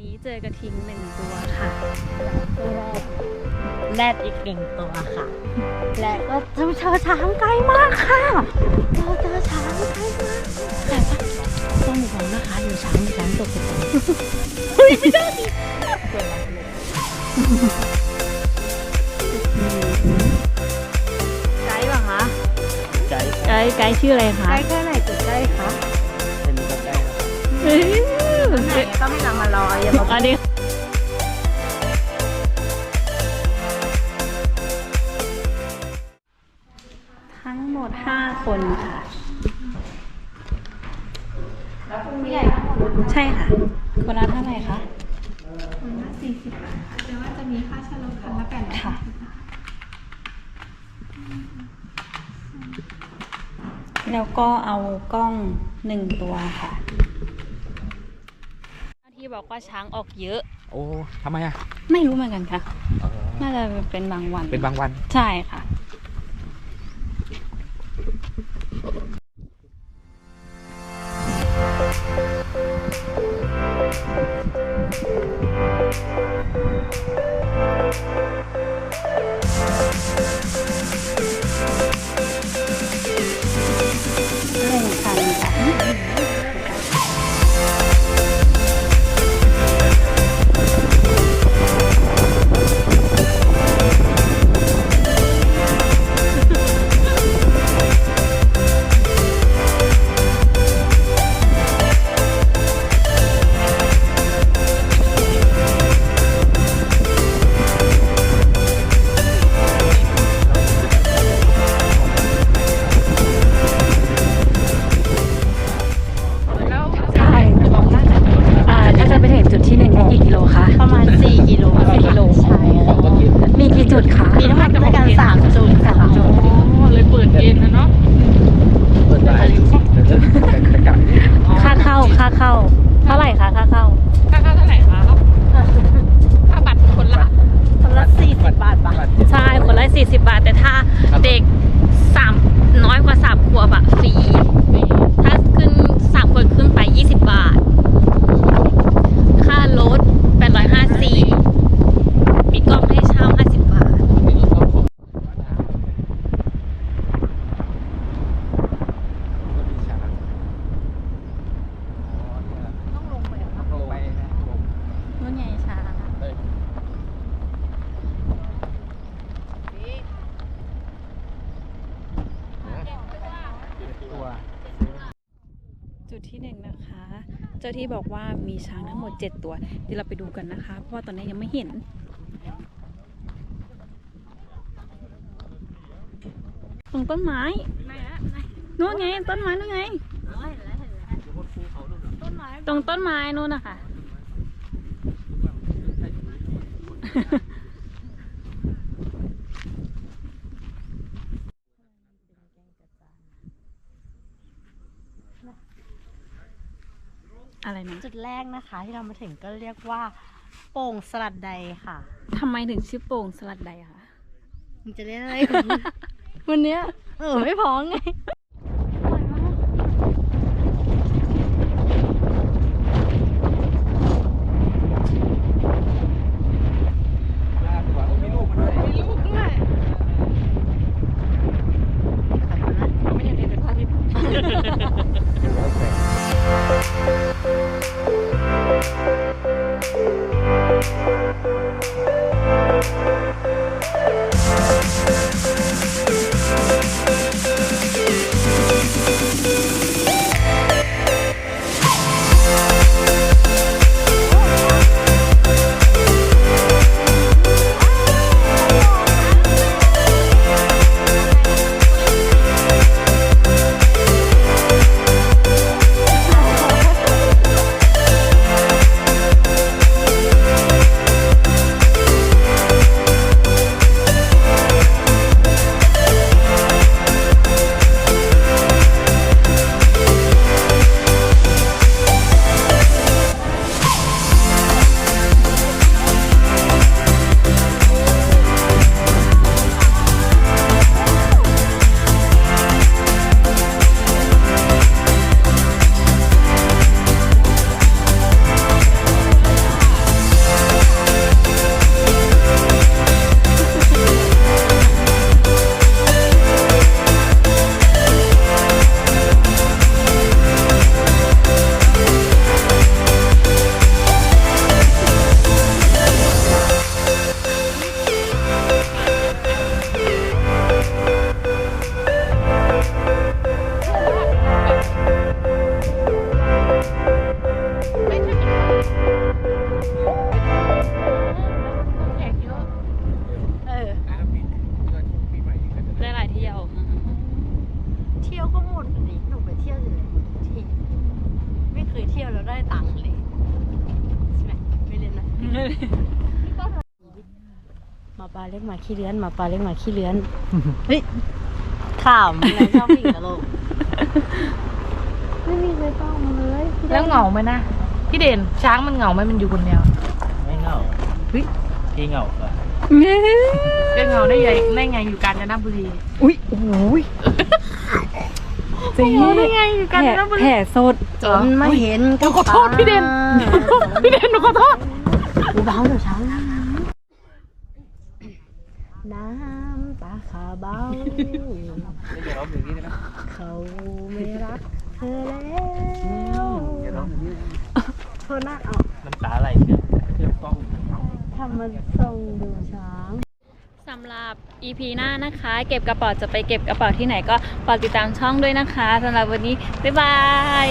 นี้เจอกระทิงหนึ่งตัวค่ะแรดอีกหนึ่งตัวค่ะ และก็เจอเจอช้างไกลมากค่ะเจอเจอช้างไกลมากแต่ว่าต้องบอกนะคะเดี๋ยวช้างมีช้างตกไปก่อนไกด์ป่ะคะใจไกด์ไกด์ชื่ออะไรคะใกล้แค่ไหนจุด ออย่ามาอันนี้ทั้งหมด5คนค่ะ ผู้ใหญ่ทั้งหมดใช่ค่ะ คนละเท่าไหร่คะ คนละสี่สิบบาทค่ะแต่ว่าจะมีค่าเช่ารถคันละแปดร้อยค่ะ แล้วก็เอากล้องหนึ่งตัวค่ะที่ บอกว่าช้างออกเยอะ โอ้ทำไมอะไม่รู้เหมือนกันค่ะ น่าจะเป็นบางวัน เป็นบางวัน ใช่ค่ะา เท่าไหร่คะค่าเข้า ค่าค่าเท่าไหร่คะค่าบัตรคนละ คนละ40บาทปะ ใช่ คนละ40 บาท แต่ถ้าเด็กสามน้อยกว่าสามขวบอะฟรี ถ้าขึ้นสามคนขึ้นไป 20 บาท ค่ารถ850มีกล้องให้เช่า 50 บาท ต้องลงไปเหรอคะ ลงไปนะลง นู่นไงช้าง เลย ตัว จุดที่หนึ่งนะคะ เจ้าที่บอกว่ามีช้างทั้งหมด 7 ตัวเดี๋ยวเราไปดูกันนะคะ เพราะว่าตอนนี้ยังไม่เห็นตรงต้นไม้นู่นไงต้นไม้นู่นไงตรงต้นไม้นู่นนะคะ อะไรนะจุดแรกนะคะ ที่เรามาถึงก็เรียกว่า โป่งสลัดใดค่ะทำไมถึงชื่อโป่งสลัดใดอะคะมันจะเรียกอะไร วันเนี้ยเออไม่พอไง เลยหมาปลาเล็กหมาขี้เลื้อนหมาปลาเล็กหมาขี้เลื้อนเฮ้ยข่าวอะไรชอบวิ่งตลกไม่มีใครต้องมาเลยแล้วเหงาไหมนะพี่เด่นช้างมันเหงาไหมมันอยู่คนเดียวไม่เหงาเฮ้ยพี่เหงาเหรอจะเหงาได้ไงได้ไงอยู่กาญจนบุรีอุ้ยโอ้ยจริง เหงาได้ไงอยู่แผกาญลจนบุแผรีลสดจนไม่เห็นหนูขอโทษพี่เด่นพี่เด่นหนูขอโทษเบาๆเดี๋ยวช้างน้ำตาขาเบาไม่จะร้องอย่างนี้ได้ไหมเขาไม่รักเธอแล้วอย่าร้องอย่างนี้โทษนะเอาน้ำตาไหลเชื่อเชื่อต้องทำมันส่งดูช้าง สำหรับ EP หน้านะคะ เก็บกระเป๋าจะไปเก็บกระเป๋าที่ไหนก็ฝากติดตามช่องด้วยนะคะสำหรับวันนี้ บ๊ายบาย